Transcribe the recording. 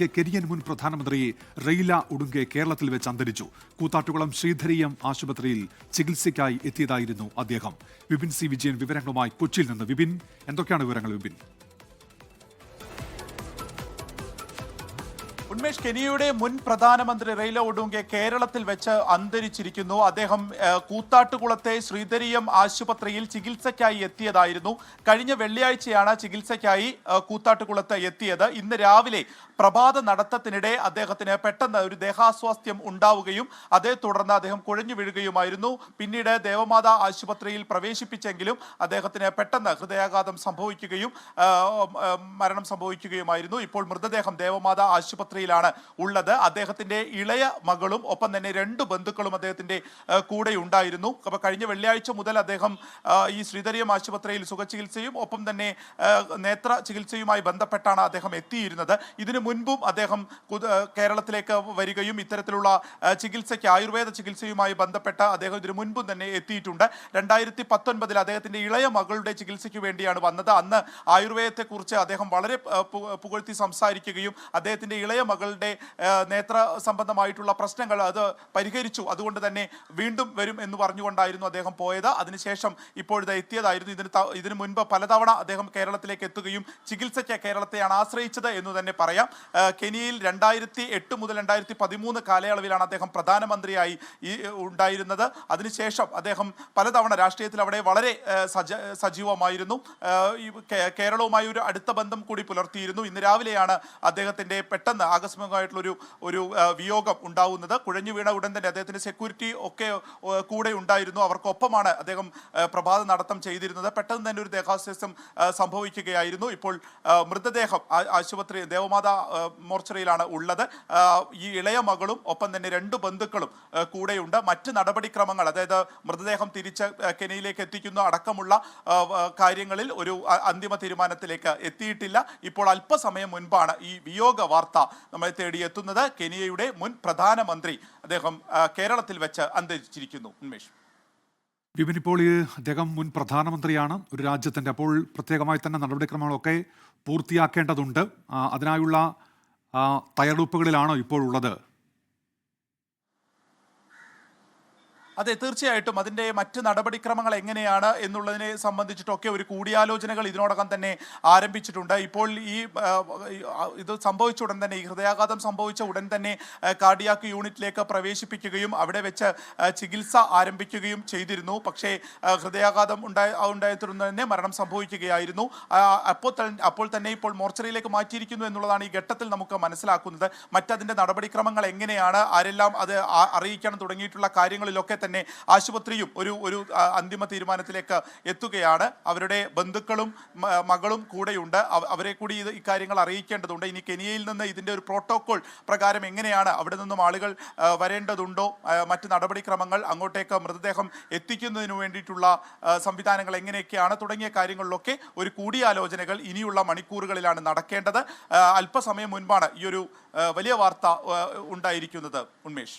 K- Kenyan മുൻ പ്രധാനമന്ത്രി Raila ഉടുങ്കെ കേരളത്തിൽ വെച്ച് അന്തരിച്ചു. കൂത്താട്ടുകുളം ശ്രീധരീയം ആശുപത്രിയിൽ ചികിത്സയ്ക്കായി എത്തിയതായിരുന്നു അദ്ദേഹം. വിപിൻ സി വിജയൻ വിവരങ്ങളുമായി കൊച്ചിയിൽ നിന്ന്. വിപിൻ എന്തൊക്കെയാണ് വിവരങ്ങൾ വിപിൻ? ഉന്മേഷ് കെനിയുടെ മുൻ പ്രധാനമന്ത്രി റെയ്ല ഒഡുങ്കെ കേരളത്തിൽ വെച്ച് അന്തരിച്ചിരിക്കുന്നു. അദ്ദേഹം കൂത്താട്ടുകുളത്തെ ശ്രീധരീയം ആശുപത്രിയിൽ ചികിത്സയ്ക്കായി എത്തിയതായിരുന്നു. കഴിഞ്ഞ വെള്ളിയാഴ്ചയാണ് ചികിത്സയ്ക്കായി കൂത്താട്ടുകുളത്ത് എത്തിയത്. ഇന്ന് രാവിലെ പ്രഭാത നടത്തത്തിനിടെ അദ്ദേഹത്തിന് പെട്ടെന്ന് ഒരു ദേഹാസ്വാസ്ഥ്യം ഉണ്ടാവുകയും അതേ തുടർന്ന് അദ്ദേഹം കുഴഞ്ഞു വീഴുകയുമായിരുന്നു. പിന്നീട് ദേവമാതാ ആശുപത്രിയിൽ പ്രവേശിപ്പിച്ചെങ്കിലും അദ്ദേഹത്തിന് പെട്ടെന്ന് ഹൃദയാഘാതം സംഭവിക്കുകയും മരണം സംഭവിക്കുകയുമായിരുന്നു. ഇപ്പോൾ മൃതദേഹം ദേവമാത ആശുപത്രിയിലാണ് ഉള്ളത്. അദ്ദേഹത്തിന്റെ ഇളയ മകളും ഒപ്പം തന്നെ രണ്ട് ബന്ധുക്കളും അദ്ദേഹത്തിന്റെ കൂടെ ഉണ്ടായിരുന്നു. അപ്പൊ കഴിഞ്ഞ വെള്ളിയാഴ്ച മുതൽ അദ്ദേഹം ഈ ശ്രീധരിയം ആശുപത്രിയിൽ സുഖചികിത്സയും ഒപ്പം തന്നെ നേത്ര ചികിത്സയുമായി ബന്ധപ്പെട്ടാണ് അദ്ദേഹം എത്തിയിരുന്നത്. ഇതിനു മുൻപും അദ്ദേഹം കേരളത്തിലേക്ക് വരികയും ഇത്തരത്തിലുള്ള ചികിത്സയ്ക്ക് ആയുർവേദ ചികിത്സയുമായി ബന്ധപ്പെട്ട അദ്ദേഹം ഇതിനു മുൻപും തന്നെ എത്തിയിട്ടുണ്ട്. രണ്ടായിരത്തി പത്തൊൻപതിൽ അദ്ദേഹത്തിന്റെ ഇളയ മകളുടെ ചികിത്സയ്ക്ക് വേണ്ടിയാണ് വന്നത്. അന്ന് ആയുർവേദത്തെക്കുറിച്ച് അദ്ദേഹം വളരെ പുകഴ്ത്തി സംസാരിക്കുകയും അദ്ദേഹത്തിന്റെ ഇളയ മകളുടെ നേത്ര സംബന്ധമായിട്ടുള്ള പ്രശ്നങ്ങൾ അത് പരിഹരിച്ചു. അതുകൊണ്ട് തന്നെ വീണ്ടും വരും എന്ന് പറഞ്ഞുകൊണ്ടായിരുന്നു അദ്ദേഹം പോയത്. അതിനുശേഷം ഇപ്പോഴത്തെ എത്തിയതായിരുന്നു. ഇതിന് ഇതിനു മുൻപ് പലതവണ അദ്ദേഹം കേരളത്തിലേക്ക് എത്തുകയും ചികിത്സയ്ക്ക് കേരളത്തെയാണ് ആശ്രയിച്ചത് എന്ന് തന്നെ പറയാം. കെനിയയിൽ രണ്ടായിരത്തി എട്ട് മുതൽ രണ്ടായിരത്തി പതിമൂന്ന് കാലയളവിലാണ് അദ്ദേഹം പ്രധാനമന്ത്രിയായി ഈ ഉണ്ടായിരുന്നത്. അതിനുശേഷം അദ്ദേഹം പലതവണ രാഷ്ട്രീയത്തിൽ അവിടെ വളരെ സജ സജീവമായിരുന്നു. കേരളവുമായി ഒരു അടുത്ത ബന്ധം കൂടി പുലർത്തിയിരുന്നു. ഇന്ന് രാവിലെയാണ് അദ്ദേഹത്തിന്റെ പെട്ടെന്ന് ആകസ്മികമായിട്ടുള്ളൊരു ഒരു വിയോഗം ഉണ്ടാവുന്നത്. കുഴഞ്ഞു വീണ ഉടൻ തന്നെ അദ്ദേഹത്തിന്റെ സെക്യൂരിറ്റി ഒക്കെ കൂടെ ഉണ്ടായിരുന്നു. അവർക്കൊപ്പമാണ് അദ്ദേഹം പ്രഭാത നടത്തം ചെയ്തിരുന്നത്. പെട്ടെന്ന് തന്നെ ഒരു ദേഹാസ്വാസ്ഥ്യം സംഭവിക്കുകയായിരുന്നു. ഇപ്പോൾ മൃതദേഹം ആശുപത്രി ദേവമാതാ മോർച്ചറിയിലാണ് ഉള്ളത്. ഈ ഇളയ മകളും ഒപ്പം തന്നെ രണ്ട് ബന്ധുക്കളും കൂടെയുണ്ട്. മറ്റ് നടപടിക്രമങ്ങൾ അതായത് മൃതദേഹം തിരിച്ച് കെനിയിലേക്ക് എത്തിക്കുന്ന അടക്കമുള്ള കാര്യങ്ങളിൽ ഒരു അന്തിമ തീരുമാനത്തിലേക്ക് എത്തിയിട്ടില്ല. ഇപ്പോൾ അല്പസമയം മുൻപാണ് ഈ വിയോഗ വാർത്ത നമ്മളെ തേടി എത്തുന്നത് കെനിയയുടെ മുൻ പ്രധാനമന്ത്രി. അദ്ദേഹം കേരളത്തിൽ വെച്ച് അന്തരിച്ചിരിക്കുന്നു. ഉന്മേഷ്. വിപിൻ ഇപ്പോൾ ഈ അദ്ദേഹം മുൻ പ്രധാനമന്ത്രിയാണ്. ഒരു രാജ്യത്തിന്റെ അപ്പോൾ പ്രത്യേകമായി തന്നെ നടപടിക്രമങ്ങളൊക്കെ പൂർത്തിയാക്കേണ്ടതുണ്ട്. അതിനായുള്ള തയ്യാറെടുപ്പുകളിലാണോ ഇപ്പോൾ ഉള്ളത് അതെ തീർച്ചയായിട്ടും. അതിന്റെ മറ്റ് നടപടിക്രമങ്ങൾ എങ്ങനെയാണ് എന്നുള്ളതിനെ സംബന്ധിച്ചിട്ടൊക്കെ ഒരു കൂടിയാലോചനകൾ ഇതിനോടകം തന്നെ ആരംഭിച്ചിട്ടുണ്ട്. ഇപ്പോൾ ഈ ഇത് സംഭവിച്ച ഉടൻ തന്നെ ഈ ഹൃദയാഘാതം സംഭവിച്ച ഉടൻ തന്നെ കാർഡിയാക്ക് യൂണിറ്റിലേക്ക് പ്രവേശിപ്പിക്കുകയും അവിടെ വെച്ച് ചികിത്സ ആരംഭിക്കുകയും ചെയ്തിരുന്നു. പക്ഷേ ഹൃദയാഘാതം ഉണ്ടായ ഉണ്ടായ തുടർന്ന് തന്നെ മരണം സംഭവിക്കുകയായിരുന്നു. അപ്പോൾ അപ്പോൾ തന്നെ ഇപ്പോൾ മോർച്ചറിയിലേക്ക് മാറ്റിയിരിക്കുന്നു എന്നുള്ളതാണ് ഈ ഘട്ടത്തിൽ നമുക്ക് മനസ്സിലാക്കുന്നത്. മറ്റതിന്റെ നടപടിക്രമങ്ങൾ എങ്ങനെയാണ് ആരെല്ലാം അത് അറിയിക്കണം തുടങ്ങിയിട്ടുള്ള കാര്യങ്ങളിലൊക്കെ തന്നെ ആശുപത്രിയും ഒരു ഒരു അന്തിമ തീരുമാനത്തിലേക്ക് എത്തുകയാണ്. അവരുടെ ബന്ധുക്കളും മകളും കൂടെയുണ്ട്. അവരെ കൂടി ഇത് ഇക്കാര്യങ്ങൾ അറിയിക്കേണ്ടതുണ്ട്. ഇനി കെനിയയിൽ നിന്ന് ഇതിന്റെ ഒരു പ്രോട്ടോകോൾ പ്രകാരം എങ്ങനെയാണ് അവിടെ നിന്നും ആളുകൾ വരേണ്ടതുണ്ടോ? മറ്റ് നടപടിക്രമങ്ങൾ അങ്ങോട്ടേക്ക് മൃതദേഹം എത്തിക്കുന്നതിന് വേണ്ടിയിട്ടുള്ള സംവിധാനങ്ങൾ എങ്ങനെയൊക്കെയാണ് തുടങ്ങിയ കാര്യങ്ങളിലൊക്കെ ഒരു കൂടിയാലോചനകൾ ഇനിയുള്ള മണിക്കൂറുകളിലാണ് നടക്കേണ്ടത്. അല്പസമയം മുൻപാണ് ഈ ഒരു വലിയ വാർത്ത ഉണ്ടായിരിക്കുന്നത്. ഉന്മേഷ്.